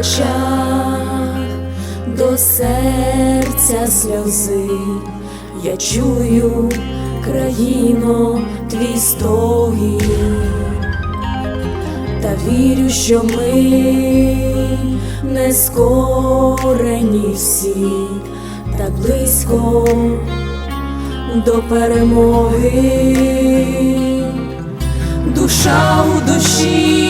очах, до серця сльози, я чую, країно, твій стогін, та вірю, що ми не скорені всі, так близько до перемоги, душа у душі,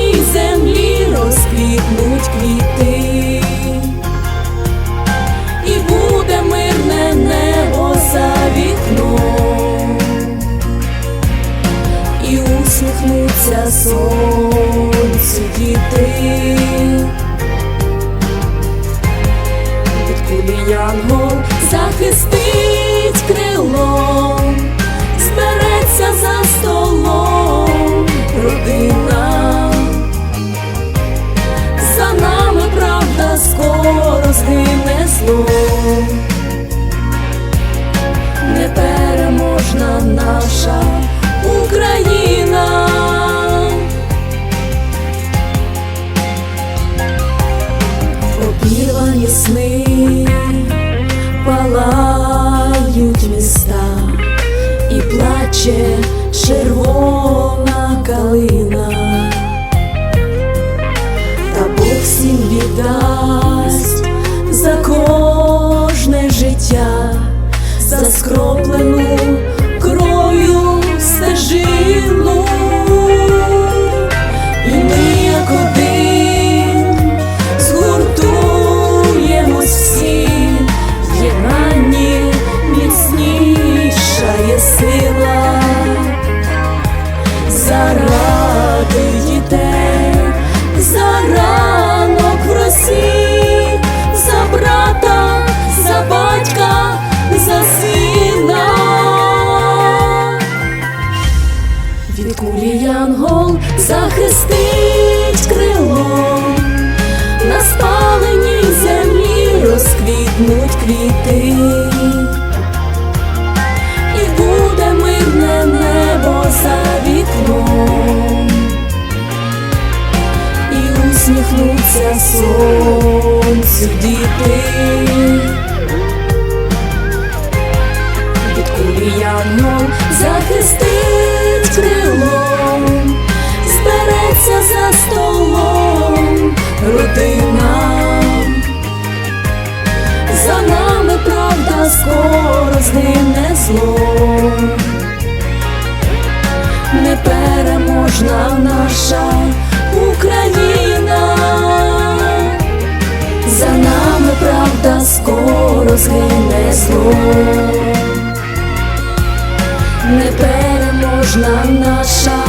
усміхнуться сни палають міста і плаче червона Від кулі янгол захистить крилом, на спаленій землі розквітнуть квіти, і буде мирне небо за вікном, і усміхнуться сонцю діти. Скоро згине зло, непереможна наша Україна, за нами правда скоро згине зло. Непереможна наша